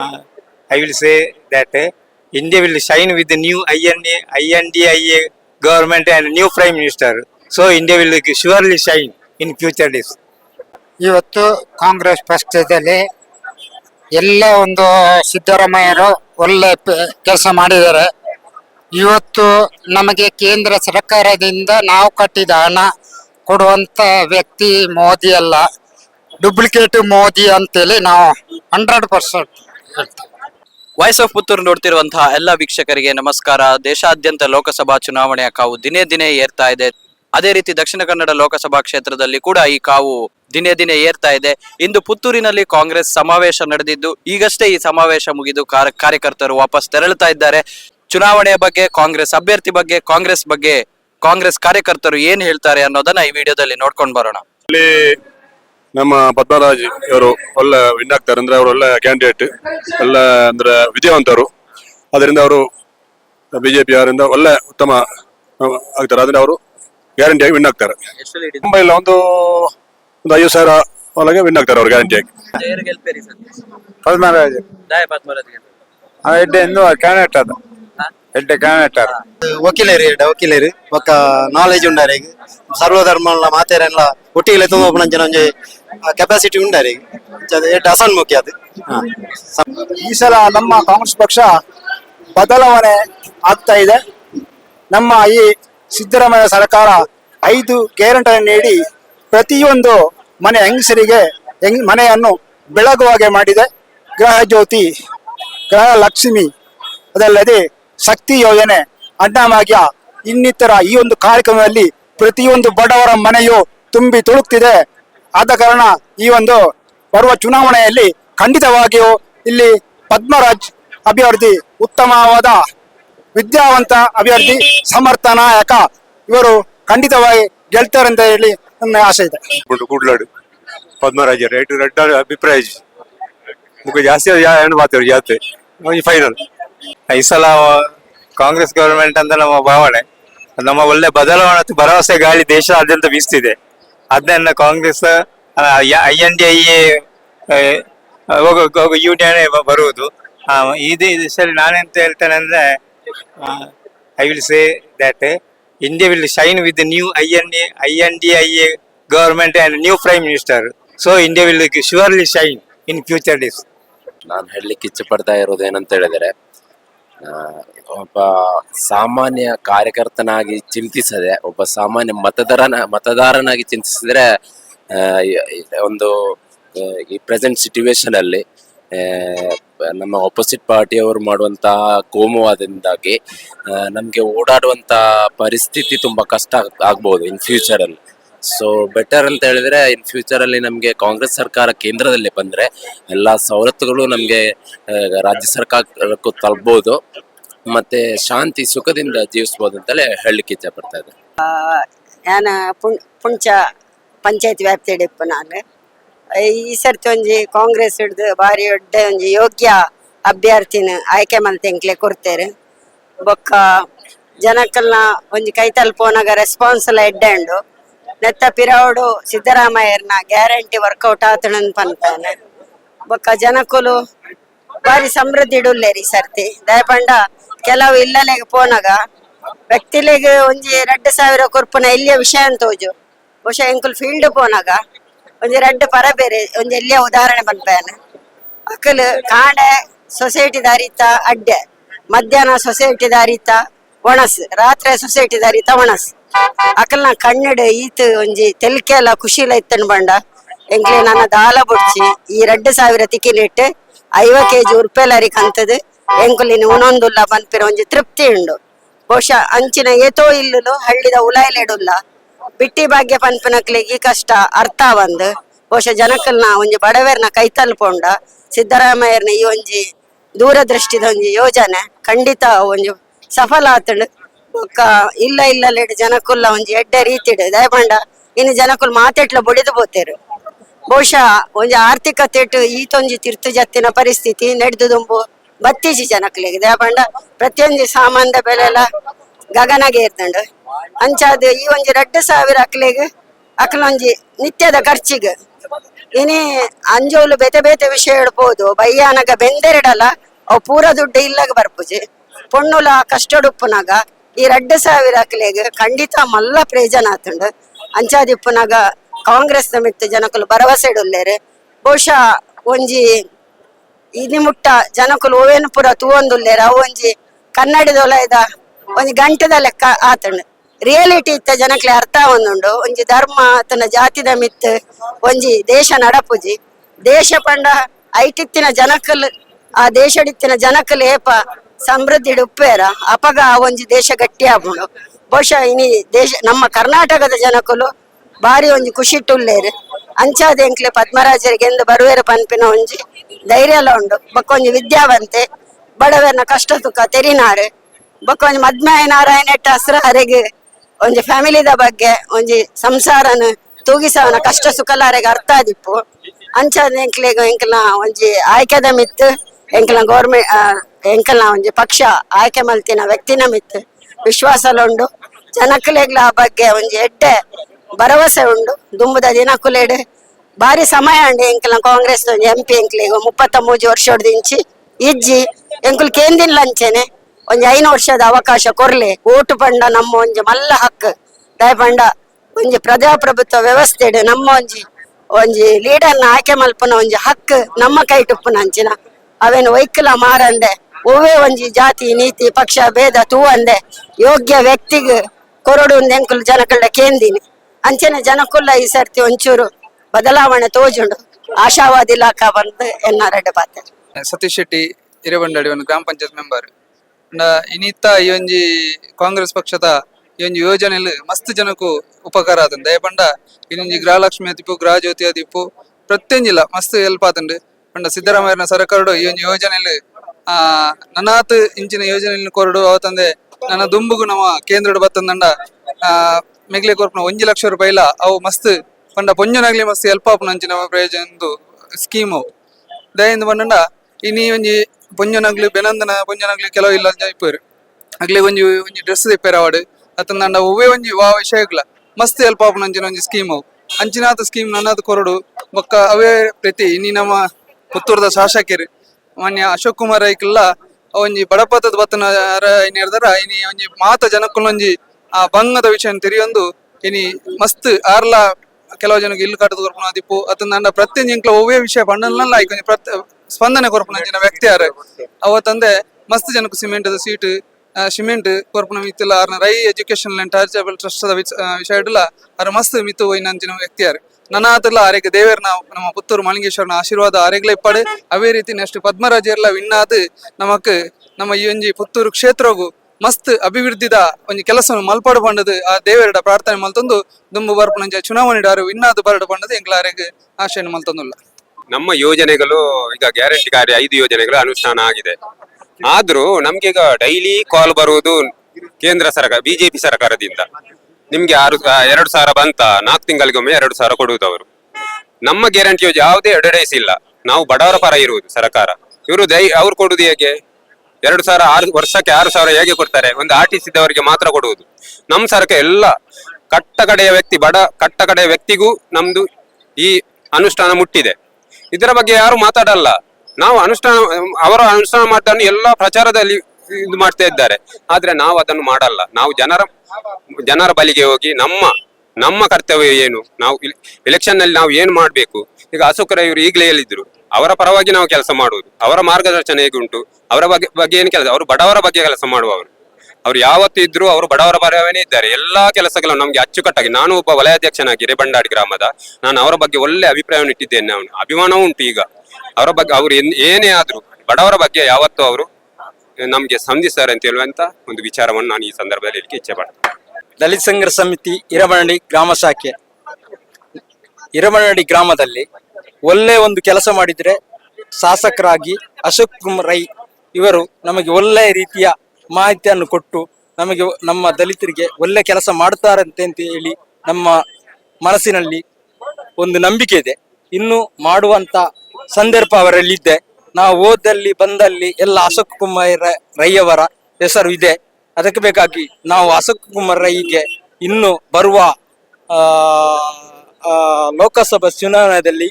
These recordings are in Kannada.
I will say that uh, India will shine with the new INDIA, INDIA government and new prime minister. So India will surely shine in future days. ಇವತ್ತು ಕಾಂಗ್ರೆಸ್ ಪಕ್ಷದಲ್ಲಿ ಎಲ್ಲ ಒಂದು ಸಿದ್ದರಾಮಯ್ಯರು ಒಳ್ಳೆ ಕೆಲಸ ಮಾಡಿದ್ದಾರೆ ಇವತ್ತು ನಮಗೆ ಕೇಂದ್ರ ಸರ್ಕಾರದಿಂದ ನಾವು ಕಟ್ಟಿದ ಹಣ ಕೊಡುವಂತ ವ್ಯಕ್ತಿ ಮೋದಿ ಅಲ್ಲ ಡೂಪ್ಲಿಕೇಟ್ ಮೋದಿ ಅಂತೇಳಿ ನಾವು hundred percent voice of Puttur ನೋಡ್ತಿರುವಂತಹ ಎಲ್ಲ ವೀಕ್ಷಕರಿಗೆ ನಮಸ್ಕಾರ. ದೇಶಾದ್ಯಂತ ಲೋಕಸಭಾ ಚುನಾವಣೆಯ ಕಾವು ದಿನೇ ದಿನೇ ಏರ್ತಾ ಇದೆ. ಅದೇ ರೀತಿ ದಕ್ಷಿಣ ಕನ್ನಡ ಲೋಕಸಭಾ ಕ್ಷೇತ್ರದಲ್ಲಿ ಕೂಡ ಈ ಕಾವು ದಿನೇ ದಿನೇ ಏರ್ತಾ ಇದೆ. ಇಂದು ಪುತ್ತೂರಿನಲ್ಲಿ ಕಾಂಗ್ರೆಸ್ ಸಮಾವೇಶ ನಡೆದಿದ್ದು, ಈಗಷ್ಟೇ ಈ ಸಮಾವೇಶ ಮುಗಿದು ಕಾರ್- ಕಾರ್ಯಕರ್ತರು ವಾಪಸ್ ತೆರಳುತ್ತಾ ಇದ್ದಾರೆ. ಚುನಾವಣೆಯ ಬಗ್ಗೆ, ಕಾಂಗ್ರೆಸ್ ಅಭ್ಯರ್ಥಿ ಬಗ್ಗೆ, ಕಾಂಗ್ರೆಸ್ ಬಗ್ಗೆ ಕಾಂಗ್ರೆಸ್ ಕಾರ್ಯಕರ್ತರು ಏನ್ ಹೇಳ್ತಾರೆ ಅನ್ನೋದನ್ನ ಈ ವಿಡಿಯೋದಲ್ಲಿ ನೋಡ್ಕೊಂಡು ಬರೋಣ. ನಮ್ಮ ಪದ್ಮರಾಜ್ ಇವರು ಒಳ್ಳೆ ವಿನ್ ಆಗ್ತಾರೆ ಅಂದ್ರೆ ಅವರು ಒಳ್ಳೆ ಕ್ಯಾಂಡಿಡೇಟ್ ಎಲ್ಲ ಅಂದ್ರೆ ವಿದ್ಯಾವಂತರು ಅದರಿಂದ ಅವರು ಬಿಜೆಪಿ ಅವರಿಂದ ಒಳ್ಳೆ ಉತ್ತಮ ಆಗ್ತಾರೆ. ಅದರಿಂದ ಅವರು ಗ್ಯಾರಂಟಿಯಾಗಿ ವಿನ್ ಆಗ್ತಾರೆ. ತುಂಬಾ ಇಲ್ಲ ಒಂದು ಒಂದು ಐದು ಸಾವಿರ ಒಳಗೆ ವಿನ್ ಆಗ್ತಾರೆ ಅವರು ಗ್ಯಾರಂಟಿಯಾಗಿ ಪದ್ಮರಾಜ್. ಎಡ್ಡೆ ಕ್ಯಾಂಡಿಡೇಟ್ ಅದು. ಎಡ್ಡೆ ಕ್ಯಾಂಡಿಡೇಟ್ ಅದು. ವಕೀಲರು ಎಡ್ಡೆ ವಕೀಲರು. ಬೊಕ್ಕ ನಾಲೆಜ್ ಉಂಡಾರೆ ಸರ್ವಧರ್ಮ ಮಾತೇರೆಲ್ಲ ಮಾತೆರೆಲ್ಲ ಒಟ್ಟಿಗೆ ತುಂಬ ಪುನಂಚನ ಒಂಜಿ ಕೆಪಾಸಿಟಿ ಉಂಡಾರೆ ಅದು ಹಾ. ಈ ಸಲ ನಮ್ಮ ಕಾಂಗ್ರೆಸ್ ಪಕ್ಷ ಬದಲಾವಣೆ ಆಗ್ತಾ ಇದೆ. ನಮ್ಮ ಈ ಸಿದ್ದರಾಮಯ್ಯ ಸರ್ಕಾರ ಐದು ಗ್ಯಾರಂಟಿ ನೀಡಿ ಪ್ರತಿಯೊಂದು ಮನೆ ಹೆಂಗಸರಿಗೆ ಹೆಂಗ್ ಮನೆಯನ್ನು ಬೆಳಗುವಾಗೆ ಮಾಡಿದೆ. ಗೃಹ ಜ್ಯೋತಿ ಗೃಹ ಲಕ್ಷ್ಮಿ ಅದಲ್ಲದೆ ಶಕ್ತಿ ಯೋಜನೆ ಅನ್ನಭಾಗ್ಯ ಇನ್ನಿತರ ಈ ಒಂದು ಕಾರ್ಯಕ್ರಮದಲ್ಲಿ ಪ್ರತಿಯೊಂದು ಬಡವರ ಮನೆಯು ತುಂಬಿ ತುಳುಕ್ತಿದೆ. ಆದ ಕಾರಣ ಈ ಒಂದು ಬರುವ ಚುನಾವಣೆಯಲ್ಲಿ ಖಂಡಿತವಾಗಿಯೂ ಇಲ್ಲಿ ಪದ್ಮರಾಜ್ ಅಭ್ಯರ್ಥಿ ಉತ್ತಮವಾದ ವಿದ್ಯಾವಂತ ಅಭ್ಯರ್ಥಿ ಸಮರ್ಥ ನಾಯಕ ಇವರು ಖಂಡಿತವಾಗಿ ಗೆಲ್ತಾರೆ ಅಂತ ಹೇಳಿ ನನ್ನ ಆಸೆ ಇದೆ. ಗುಡ್ಲಾಡು ಕೂಡ್ಲಾಡು. ಪದ್ಮರಾಜ ರೇಟ್ ರೆಡ್ ಅಭಿಪ್ರಾಯ ಮುಖ ಜಾಸ್ತಿ ಏನು ಮಾತಾಡಿ ಜಾತ್ರೆ ಫೈನಲ್ ಈ ಸಲ ಕಾಂಗ್ರೆಸ್ ಗವರ್ಮೆಂಟ್ ಅಂತ ನಮ್ಮ ಭಾವನೆ. ನಮ್ಮ ಒಳ್ಳೆ ಬದಲಾವಣೆ ಭರವಸೆ ಗಾಳಿ ದೇಶಾದ್ಯಂತ ಬೀಸ್ತಿದೆ. ಅದನ್ನ Congress I N D I union ಬರುವುದು. ಆ, ಇದು ಸರಿ ನಾನೆಂತ ಹೇಳ್ತೇನೆ ಅಂದ್ರೆ I will say that India will shine with new I N D I N D I A government and new prime minister so India will surely shine in future days ನಾನು ಹೇಳಲಿಕ್ಕೆ ಇಚ್ಛೆ ಪಡ್ತಾ ಇರೋದು ಏನಂತ ಹೇಳಿದರೆ ಒಬ್ಬ ಸಾಮಾನ್ಯ ಕಾರ್ಯಕರ್ತನಾಗಿ ಚಿಂತಿಸದೆ, ಒಬ್ಬ ಸಾಮಾನ್ಯ ಮತದಾರನ, ಮತದಾರನಾಗಿ ಚಿಂತಿಸಿದ್ರೆ ಒಂದು ಈ ಪ್ರೆಸೆಂಟ್ ಸಿಚುವೇಶನ್ ಅಲ್ಲಿ ನಮ್ಮ ಆಪೋಸಿಟ್ ಪಾರ್ಟಿಯವರು ಮಾಡುವಂತಹ ಕೋಮುವಾದದಿಂದಾಗಿ ನಮಗೆ ಓಡಾಡುವಂತ ಪರಿಸ್ಥಿತಿ ತುಂಬಾ ಕಷ್ಟ ಆಗ್ಬಹುದು ಇನ್ ಫ್ಯೂಚರ್ ಅಲ್ಲಿ. ಸೊ ಬೆಟರ್ ಅಂತ ಹೇಳಿದ್ರೆ ಇನ್ ಫ್ಯೂಚರ್ ಅಲ್ಲಿ ನಮಗೆ ಕಾಂಗ್ರೆಸ್ ಸರ್ಕಾರ ಕೇಂದ್ರದಲ್ಲಿ ಬಂದ್ರೆ, ಎಲ್ಲಾ ಸವಲತ್ತುಗಳು ನಮಗೆ ರಾಜ್ಯ ಸರ್ಕಾರಕ್ಕೂ ತಲುಪಬಹುದು ಮತ್ತೆ ಶಾಂತಿ ಸುಖದಿಂದ ಜೀವಿಸಬಹುದು ಅಂತಲೇ ಹೇಳಲಿಕ್ಕೆ ಇಚ್ಛೆ ಪಡ್ತಾ ಇದೆ ನಾನು ಪುಣ್ ಪುಂಚ ಪಂಚಾಯತ್ ವ್ಯಾಪ್ತಿ ಡಿಪ್ಪು ನಾನು. ಈ ಸರ್ತಿ ಒಂಜಿ ಕಾಂಗ್ರೆಸ್ ಹಿಡಿದು ಬಾರಿ ದೊಡ್ಡ ಒಂಜಿ ಯೋಗ್ಯ ಅಭ್ಯರ್ಥಿನ ಆಯ್ಕೆ ಮಲ್ತೆಂಕ್ಲೆ ಕೊಡ್ತೇರು. ಬೊಕ್ಕ ಜನಕಲ್ನ ಒಂಜಿ ಕೈ ತಲುಪೋನಾಗ ರೆಸ್ಪಾನ್ಸ್ ಎಲ್ಲ ಎಡ್ಡೆ ಉಂಡು. ನೆತ್ತ ಪಿರಾವುಡು ಸಿದ್ದರಾಮಯ್ಯರ್ನ ಗ್ಯಾರಂಟಿ ವರ್ಕೌಟ್ ಆತಣನ್ ಪಂತಾನೆ ಬೊಕ್ಕ ಜನಕುಲು ಬಾರಿ ಸಮೃದ್ಧಿ ಇಡುಲ್ಲೇರಿ ಸರ್ತಿ. ದಯಪಂಡ, ಕೆಲವು ಇಲ್ಲಲೆಗೆ ಪೋನಗ, ವ್ಯಕ್ತಿಲೆಗೆ ಒಂಜಿ ಎರಡು ಸಾವಿರ ಕೊರ್ಪುನ ಇಲ್ಲಿಯ ವಿಷಯ ಅಂತ ಹೋಜು ಬಹುಶಃ ಫೀಲ್ಡ್ ಪೋನಗ, ಒಂಜಿ ರಡ್ಡು ಪರ ಬೇರೆ, ಒಂಜಿ ಇಲ್ಲಿಯ ಉದಾಹರಣೆ ಬಂತಾನೆ. ಅಕಲ್ ಕಾಂಡೆ ಸೊಸೈಟಿ ದಾರಿತ ಅಡ್ಡೆ, ಮಧ್ಯಾಹ್ನ ಸೊಸೈಟಿ ದಾರಿತ ಒಣಸ್, ರಾತ್ರಿ ಸೊಸೈಟಿ ದಾರಿತ ಒಣಸ್. ಅಕಲ್ನ ಕನ್ನಡ ಈತ್ ಒಂಜಿ ತೆಲ್ಕೆಲ ಖುಷಿಲ ಇತ್ತನ್ ಬಂಡ. ಎಂಕ್ಲೆ ನನ್ನ ದಾಲ ಬುಡ್ಚಿ ಈ ಎರಡು ಸಾವಿರ ತಿಕ್ಕಿಲಿಟ್ಟು ಐವ ಕೆಜಿ ಉರ್ಪೆಲರಿ ಕಂತದು. ಎಂಕುಲಿನ ಉನೊಂದುಲ್ಲ ಬಂದಿರೋ ಒಂಜಿ ತೃಪ್ತಿ ಉಂಡು. ಬಹುಶಃ ಅಂಚಿನ ಏತೋ ಇಲ್ಲುಲು ಹಳ್ಳಿದ ಉಲಾಯ್ಲೆಡುಲ್ಲ. ಬಿಟ್ಟಿ ಭಾಗ್ಯ ಪನ್ಪಿನಕ್ಲಿಗೆ ಈ ಕಷ್ಟ ಅರ್ಥ ಬಂದು ಬಹುಶಃ ಜನಕ್ಕಲ್ನ ಒಂಜಿ ಬಡವೇರ್ನ ಕೈ ತಲುಪೊಂಡ. ಸಿದ್ದರಾಮಯ್ಯರ್ನ ಈ ಒಂಜಿ ದೂರದೃಷ್ಟಿದ ಒಂಜಿ ಯೋಜನೆ ಖಂಡಿತ ಒಂಜಿ ಸಫಲ ಆತುಂಡು ಬೊಕ್ಕ ಇಲ್ಲ ಇಲ್ಲ ಲೇಟ್ ಜನಕ್ಕುಲ್ಲ ಒಂಜಿ ಎಡ್ಡೆ ರೀತಿಡ್ ದಯಪಂಡ ಇನ್ನು ಜನಕುಲ್ ಮಾತೆಟ್ಲ ಬೊಡಿದು ಬೋತೇರು ಬಹುಶಃ ಒಂಜಿ ಆರ್ಥಿಕತೆಟ್ ಈತೊಂಜಿ ತಿರ್ತು ಜತ್ತಿನ ಪರಿಸ್ಥಿತಿ ನಡೆದುದುಂಬು ಬತ್ತೀಜಿ ಜನಕ್ಲಿಗೆ. ದಯಪಂಡ ಪ್ರತಿಯೊಂದು ಸಾಮಾನ್ದ ಬೆಲೆ ಎಲ್ಲ ಗಗನಗೆ ಇರ್ತಂಡು ಅಂಚಾದ ಈ ಒಂಜಿ ಎರಡು ಸಾವಿರ ಅಕ್ಲೆಗ್, ಅಕ್ಲೊಂಜಿ ನಿತ್ಯದ ಖರ್ಚಿಗೆ. ಇನಿ ಅಂಜೋಲು ಬೇತೆ ಬೇತೆ ವಿಷಯ ಹೇಳ್ಬೋದು. ಬಯ್ಯಾನಗ ಬೆಂದೆರಿಡಲ್ಲ, ಅವು ಪೂರ ದುಡ್ಡು ಇಲ್ಲಗ ಬರ್ಪುಜಿ. ಪೊಣ್ಣುಲ ಕಷ್ಟಡುಪ್ಪುನಗ ಈ ಎರಡು ಸಾವಿರ ಅಕ್ಲೆಗ್ ಖಂಡಿತ ಮಲ್ಲ ಪ್ರಯೋಜನ ಆತುಂಡು. ಅಂಚಾದಿಪ್ಪುನಗ ಕಾಂಗ್ರೆಸ್ ಮಿತ್ತು ಜನಕುಲು ಭರವಸೆ ಇಡುಲ್ಲೇರು. ಬಹುಶಃ ಒಂಜಿ ಇದಿ ಮುಟ್ಟ ಜನಕುಲು ಓವೇನು ಪುರ ತೂವೊಂದುಲ್ಲೆರ್, ಅವು ಒಂಜಿ ಕನ್ನಡದೊಲಯದ ಒಂಜಿ ಗಂಟೆದ ಲೆಕ್ಕ ಆತುಂಡು. ರಿಯಾಲಿಟಿ ಇತ್ತ ಜನಕ್ಲೆ ಅರ್ಥ ಒಂದುಂಡು ಒಂಜಿ ಧರ್ಮ, ಆತನ ಜಾತಿದ ಮಿತ್ ಒಂಜಿ ದೇಶ ನಡಪುಜಿ. ದೇಶ ಪಂಡ ಐಟಿತ್ತಿನ ಜನಕಲ್, ಆ ದೇಶಡಿತ್ತಿನ ಜನಕಲ್ ಏಪ ಸಮೃದ್ಧಿ ಉಪ್ಪೇರ ಅಪಗ ಒಂಜಿ ದೇಶ ಗಟ್ಟಿ ಆಪುಂಡು ಬಹುಶಃ ಇನಿ ದೇಶ, ನಮ್ಮ ಕರ್ನಾಟಕದ ಜನಕುಲು ಬಾರಿ ಒಂಜಿ ಖುಷಿ ಟುಲ್ಲೇರು ಅಂಚಾದ ಎಂಕ್ಲೆ ಪದ್ಮರಾಜರಿಗೆ ಎಂದು ಬರುವೇರ ಪನ್ಪಿನ ಒಂಜಿ ಧೈರ್ಯ ಎಲ್ಲ ಉಂಡು ಬಕ್ಕೊಂಜಿ ವಿದ್ಯಾವಂತೆ ಬಡವರನ್ನ ಕಷ್ಟ ತುಕ ತೆರಿನಾರೆ. ಬಕ್ಕೊಂಜಿ ಮದ್ಮಾಯ ನಾರಾಯಣ ಎಟ್ಟ ಹಸ್ರ ಹರೆಗೆ ಒಂಜಿ ಫ್ಯಾಮಿಲಿದ ಬಗ್ಗೆ ಒಂಜಿ ಸಂಸಾರನ ತೂಗಿಸವನ ಕಷ್ಟ ಸುಖಲಾರೆಗೆ ಅರ್ಥ ಆದಿಪ್ಪು ಅಂಚಾದ ಎಂಕ್ಲೆ ಎಂಕ್ಲ ಒಂಜಿ ಆಯ್ಕೆದ ಮಿತ್ ಎಂಕ್ಲ ಗೌರ್ಮೆಂಟ್ ಎಂಕಲ್ನ ಒಂಜಿ ಪಕ್ಷ ಆಯ್ಕೆ ಮಲ್ತಿನ ವ್ಯಕ್ತಿನ ಮಿತ್ ವಿಶ್ವಾಸಲು ಉಂಡು ಜನಕಲೆಗ್ಲ ಆ ಬಗ್ಗೆ ಒಂಜಿ ಎಡ್ಡೆ, ಭರವಸೆ ಉಂಡು ದುಂಬುದ ದಿನಕುಲೆಡ್ ಬಾರಿ ಸಮಯ ಅಂಡಿ ಎಂಕಲ್ನ ಕಾಂಗ್ರೆಸ್ ಎಂ ಪಿ ಎಂಕ್ಲಿ ಮುಪ್ಪತ್ತ ಮೂಜಿ ವರ್ಷದ ಇಂಚಿ ಇಜ್ಜಿ. ಎಂಕುಲ್ ಕೇಂದಿನ ಲಂಚೆನೆ. ಒಂಜಿ ಐನು ವರ್ಷದ ಅವಕಾಶ ಕೊರ್ಲೆ. ಓಟು ಪಂಡ ನಮ್ಮ ಒಂಜಿ ಮಲ್ಲ ಹಕ್ಕು. ದಯಪಂಡ ಒಂಜಿ ಪ್ರಜಾಪ್ರಭುತ್ವ ವ್ಯವಸ್ಥೆಡ್ ನಮ್ಮ ಒಂಜಿ ಒಂಜಿ ಲೀಡರ್ನ ಆಯ್ಕೆ ಮಲ್ಪುನ ಒಂಜಿ ಹಕ್ಕು ನಮ್ಮ ಕೈ ಟುಪ್ಪುನ ಅಂಚಿನ ಅವೇನು ವೈಕಲ ಮಾರಂದೆ. ಒವ್ವೇ ಒಂಜಿ ಜಾತಿ, ನೀತಿ, ಪಕ್ಷ, ಭೇದ ತೂವಂದೆ ಯೋಗ್ಯ ವ್ಯಕ್ತಿಗೆ ಕೊರಡು ಎಂಕುಲು ಜನಕಲ್ಲ ಕೇಂದಿನಿ. ಅಂಚನೆ ಜನಕುಲ್ಲ ಈ ಸರ್ತಿ ಒಂಚೂರು ಬದಲಾವಣೆ ತೋಜುಂಡು. ಆಶಾವಾದಿ ಲಕ ಬಂದು ಎನ್ನಾರೆಡ್ಡೆ ಪಾತ್ರ. ಸತೀಶ್ ಶೆಟ್ಟಿ ಹಿರೇಬಂಡಾಡಿ ಒಂದು ಗ್ರಾಮ ಪಂಚಾಯತ್ ಮೆಂಬರ್. ಇನ್ನಿತ್ತ ಈ ಒಂಜಿ ಕಾಂಗ್ರೆಸ್ ಪಕ್ಷದ ಈ ಒಂದು ಯೋಜನೆಲ್ ಮಸ್ತ್ ಜನಕ್ಕೂ ಉಪಕಾರ ಆದ ದಯಪಂಡ ಇನ್ನೊಂಜಿ ಗೃಹಲಕ್ಷ್ಮಿ ಅದಿಪ್ಪು ಗೃಹ ಜ್ಯೋತಿ ಅದಿಪ್ಪು ಪ್ರತ್ಯೊಂಜಿಲ್ಲ, ಮಸ್ತ್ ಹೆಲ್ಪ್ ಆತಂಡ್ ಪಂಡ ಸಿದ್ದರಾಮಯ್ಯನ ಸರ್ಕಾರಡು ಈ ಒಂದು ಆ ನನಾತ್ ಇಂಚಿನ ಯೋಜನೆ ಕೊರಡು ಅವತ್ತಂದೆ ನನ್ನ ದುಂಬುಗು ನಮ್ಮ ಕೇಂದ್ರಡ್ ಬತ್ತಂದಂಡ ಆ, ಮೆಗ್ಲೆ ಕೊರ್ಪುನ ಒಂಜಿ ಲಕ್ಷ ರೂಪಾಯಿಲ ಅವು ಮಸ್ತ್. ಪಂಡ ಪೊಂಜನಾಗ್ಲಿ ಮಸ್ತ್ ಹೆಲ್ಪ್ ಆಪುನ ಅಂಚಿನ ಪ್ರಯೋಜನದು ಸ್ಕೀಮು ದಯಿಂದ ಬಂದಂಡ ಇನಿ ಒಂಜಿ ಪೊಂಜನಾಗ್ಲಿ ಬೆನಂದನ, ಪೊಂಜನಾಗ್ಲಿ ಕೆಲವು ಇಲ್ಲ ಇಪ್ಪರು ಅಗ್ಲಿ ಒಂಜಿ ಒಂಜಿ ಡ್ರೆಸ್ ಇಪ್ಪೇರ ಅವಾರ್ಡ್. ಅತ್ತಂದಂಡ ಒವ್ವೇ ಒಂಜಿ ವಾ ವಿಷಯ ಮಸ್ತ್ ಹೆಲ್ಪ್ ಆಪುನ ಅಂಚಿನ ಒಂಜಿ ಸ್ಕೀಮ್ ಅವು ಅಂಚಿನಾತ ಸ್ಕೀಮ್ ನನ್ನದು ಕೊರಡು. ಬೊಕ್ಕ ಅವೇ ಪ್ರತಿ, ಇನಿ ನಮ್ಮ ಪುತ್ತೂರದ ಶಾಸಕರು. ಮಾನ್ಯ ಅಶೋಕ್ ಕುಮಾರ್ ಐಕ್ಲ ಒಂಜಿ ಬಡಪತದ ಬತ್ತನ ಹೇಳಿದಾರ ಇನಿ ಒಂಜಿ ಮಾತ ಜನಕ್ಕುಲ್ ಒಂಜಿ ಆ ಬಂಗದ ವಿಷಯ ತೆರಿಯೊಂದು, ಇನಿ ಮಸ್ತ್ ಆರ್ಲ ಕೆಲವು ಜನಕ್ಕೆ ಇಲ್ಲು ಕಟ್ಟದ ಕೊರ್ಪುನ ದಿಪ್ಪು ಅತನ ಪ್ರತಿ ಪ್ರತಿಯೊಂದು ಇಂಕ್ಲ ಒವ್ವೇ ವಿಷಯ ಪಂಡಲ್ಲ ಐಕೊಂಜಿ ಪ್ರತ್ ಸ್ಪಂದನೆ ಕೊರ್ಪುನ ಜನ ವ್ಯಕ್ತಿ ಯಾರು ಅವತ್ತಂದೆ ಮಸ್ತ್ ಜನಕ್ಕೆ ಸಿಮೆಂಟ್ ಸೀಟ್ ಸಿಮೆಂಟ್, ಕೊರ್ಪುನ ಮಿತ್ತಿಲ್ಲ ಆರ್ನ Rai education and charitable trust ವಿಷಯ ಇಡಲ ಅವ್ರ ಮಸ್ತ್ ಮಿತ್ತು ಒಯ್ನಂಚಿನ ವ್ಯಕ್ತಿ ಯಾರು ನನಾತಲ್ಲ ಆರೆಗೆ ದೇವೇರ್ ನಾವು ನಮ್ಮ ಪುತ್ತೂರು ಮಲಿಂಗೇಶ್ವರನ ಆಶೀರ್ವಾದ ಆರೆಗ್ಲ ಇಪ್ಪಾಡು. ಅವೇ ರೀತಿ ನೆಕ್ಸ್ಟ್ ಪದ್ಮರಾಜರ್ಲ ವಿನ್ನಾದ್ ನಮಕ್, ನಮ್ಮ ಈ ಒಂಜಿ ಪುತ್ತೂರು ಕ್ಷೇತ್ರಗು ಮಸ್ತ್ ಅಭಿವೃದ್ಧಿದ ಒಂಜಿ ಕೆಲಸ ಮಲ್ಪಾಡು ಪಂಡದು. ಆ ದೇವರಡ ಪ್ರಾರ್ಥನೆ ಮಲ್ತೊಂದು, ದುಂಬು ಬರ್ಪುನಂಜ ಚುನಾವಣೆ ದಾರು ವಿನ್ನಾದ್ ಬರಡು ಎಂಗ್ಲ ಆರೇಗ ಆಶೆಯನ್ನು ಮಲ್ತೊಂದುಲ್ಲ. ನಮ್ಮ ಯೋಜನೆಗಳು ಈಗ ಗ್ಯಾರಂಟಿ ಕಾರ್ಯ ಐದು ಯೋಜನೆಗಳು ಅನುಷ್ಠಾನ ಆಗಿದೆ. ಆದ್ರೂ ನಮ್ಗೆ ಈಗ ಡೈಲಿ ಕಾಲ್ ಬರುವುದು ಕೇಂದ್ರ ಸರ್ಕಾರ ಬಿಜೆಪಿ ಸರ್ಕಾರದಿಂದ. ನಿಮ್ಗೆ ಆರು ಎರಡು ಸಾವಿರ ಬಂತ? ನಾಲ್ಕು ತಿಂಗಳಿಗೊಮ್ಮೆ ಎರಡು ಸಾವಿರ ಕೊಡುವುದು ಅವರು. ನಮ್ಮ ಗ್ಯಾರಂಟಿ ಯಾವುದೇ ಅಡ್ವರ್ಟೈಸ್ ಇಲ್ಲ. ನಾವು ಬಡವರ ಪರ ಇರುವುದು ಸರ್ಕಾರ. ಇವರು ದೈ, ಅವ್ರು ಕೊಡುದು ಹೇಗೆ? ಎರಡು ಸಾವಿರ ಆರು, ವರ್ಷಕ್ಕೆ ಆರು ಸಾವಿರ ಹೇಗೆ ಕೊಡ್ತಾರೆ? ಒಂದು ಆರ್ ಟಿ ಸಿದವರಿಗೆ ಮಾತ್ರ ಕೊಡುವುದು. ನಮ್ಮ ಸರ್ಕಾರ ಎಲ್ಲ ಕಟ್ಟ ಕಡೆಯ ವ್ಯಕ್ತಿ, ಬಡ ಕಟ್ಟ ಕಡೆಯ ವ್ಯಕ್ತಿಗೂ ನಮ್ದು ಈ ಅನುಷ್ಠಾನ ಮುಟ್ಟಿದೆ. ಇದರ ಬಗ್ಗೆ ಯಾರು ಮಾತಾಡಲ್ಲ. ನಾವು ಅನುಷ್ಠಾನ, ಅವರ ಅನುಷ್ಠಾನ ಮಾಡ್ತಾನೆ ಎಲ್ಲ ಪ್ರಚಾರದಲ್ಲಿ ಇದು ಮಾಡ್ತಾ ಇದ್ದಾರೆ. ಆದ್ರೆ ನಾವು ಅದನ್ನು ಮಾಡಲ್ಲ. ನಾವು ಜನರ ಜನರ ಬಳಿಗೆ ಹೋಗಿ ನಮ್ಮ ನಮ್ಮ ಕರ್ತವ್ಯ ಏನು? ನಾವು ಎಲೆಕ್ಷನ್ನಲ್ಲಿ ನಾವು ಏನು ಮಾಡಬೇಕು? ಈಗ ಅಶೋಕ್ ರೈ ಇವರು ಈಗಲೇ ಹೇಳಿದ್ರು. ಅವರ ಪರವಾಗಿ ನಾವು ಕೆಲಸ ಮಾಡುವುದು. ಅವರ ಮಾರ್ಗದರ್ಶನ ಹೇಗೆ ಉಂಟು ಅವರ ಬಗ್ಗೆ ಬಗ್ಗೆ ಏನು ಕೆಲಸ? ಅವರು ಬಡವರ ಬಗ್ಗೆ ಕೆಲಸ ಮಾಡುವವರು. ಅವ್ರು ಯಾವತ್ತು ಇದ್ರು ಅವರು ಬಡವರ ಪರವೇ ಇದ್ದಾರೆ. ಎಲ್ಲಾ ಕೆಲಸಗಳನ್ನು ನಮ್ಗೆ ಅಚ್ಚುಕಟ್ಟಾಗಿ, ನಾನು ಒಬ್ಬ ವಲಯಾಧ್ಯಕ್ಷನಾಗಿ ರೇಬಂಡಾಡಿ ಗ್ರಾಮದ, ನಾನು ಅವರ ಬಗ್ಗೆ ಒಳ್ಳೆ ಅಭಿಪ್ರಾಯವನ್ನು ಇಟ್ಟಿದ್ದೇನೆ ಅವನು. ಅಭಿಮಾನವೂ ಉಂಟು ಈಗ. ಅವರ ಬಗ್ಗೆ ಅವ್ರು ಏನ್- ಆದ್ರೂ, ಬಡವರ ಬಗ್ಗೆ ಯಾವತ್ತೂ ಅವರು ನಮ್ಗೆ ಸಂಧಿಸ್ತಾರೆ ಅಂತ ಹೇಳುವಂತ ಒಂದು ವಿಚಾರವನ್ನು ನಾನು ಈ ಸಂದರ್ಭದಲ್ಲಿ ಹೇಳಿಕೆ ಇಚ್ಛೆ ಪಡ್ತೇನೆ. ದಲಿತ ಸಂಘರ್ಷ ಸಮಿತಿ ಇರಮಣಿ ಗ್ರಾಮ ಶಾಖೆ. ಇರಮಣಿ ಗ್ರಾಮದಲ್ಲಿ ಒಳ್ಳೆ ಒಂದು ಕೆಲಸ ಮಾಡಿದ್ರೆ ಶಾಸಕರಾಗಿ ಅಶೋಕ್ ಕುಮಾರ್ ರೈ ಇವರು ನಮಗೆ ಒಳ್ಳೆಯ ರೀತಿಯ ಮಾಹಿತಿಯನ್ನು ಕೊಟ್ಟು ನಮಗೆ ನಮ್ಮ ದಲಿತರಿಗೆ ಒಳ್ಳೆ ಕೆಲಸ ಮಾಡುತ್ತಾರೆ ಅಂತ ಹೇಳಿ ನಮ್ಮ ಮನಸ್ಸಿನಲ್ಲಿ ಒಂದು ನಂಬಿಕೆ ಇದೆ. ಇನ್ನು ಮಾಡುವಂತ ಸಂದರ್ಭ ಅವರಲ್ಲಿದ್ದೆ. ನಾವು ಓದಲ್ಲಿ, ಬಂದಲ್ಲಿ ಎಲ್ಲ ಅಶೋಕ್ ಕುಮಾರ್ ರೈಯವರ ಹೆಸರು ಇದೆ. ಅದಕ್ಕೆ ಬೇಕಾಗಿ ನಾವು ಅಶೋಕ್ ಕುಮಾರ್ ರೈಗೆ ಇನ್ನು ಬರುವ ಲೋಕಸಭಾ ಚುನಾವಣೆಯಲ್ಲಿ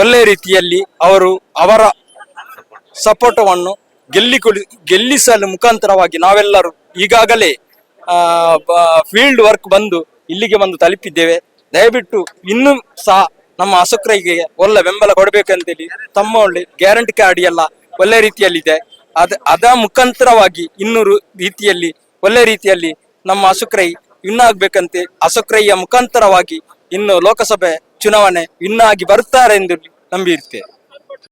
ಒಳ್ಳೆ ರೀತಿಯಲ್ಲಿ ಅವರು ಅವರ ಸಪೋರ್ಟವನ್ನು ಗೆಲ್ಲಿಕೊಳಿ, ಗೆಲ್ಲಿಸಲು ಮುಖಾಂತರವಾಗಿ ನಾವೆಲ್ಲರೂ ಈಗಾಗಲೇ ಫೀಲ್ಡ್ ವರ್ಕ್ ಬಂದು ಇಲ್ಲಿಗೆ ಬಂದು ತಲುಪಿದ್ದೇವೆ. ದಯವಿಟ್ಟು ಇನ್ನೂ ಸಹ ನಮ್ಮ ಅಶೋಕ್ರೈಗೆ ಒಳ್ಳೆ ಬೆಂಬಲ ಕೊಡಬೇಕಂತೇಳಿ ತಮ್ಮ ಒಳ್ಳೆ ಗ್ಯಾರಂಟಿ ಕಾರ್ಡ್ ಎಲ್ಲ ಒಳ್ಳೆ ರೀತಿಯಲ್ಲಿದೆ. ಅದ ಅದ ಮುಖಾಂತರವಾಗಿ ಇನ್ನೂರು ರೀತಿಯಲ್ಲಿ, ಒಳ್ಳೆ ರೀತಿಯಲ್ಲಿ ನಮ್ಮ ಅಸುಕ್ರೈ ಇನ್ನಾಗಬೇಕಂತೆ ಅಸುಕ್ರೈಯ ಮುಖಾಂತರವಾಗಿ ಇನ್ನು ಲೋಕಸಭೆ ಚುನಾವಣೆ ಇನ್ನಾಗಿ ಬರುತ್ತಾರೆ ಎಂದು ನಂಬಿರ್ತೇವೆ.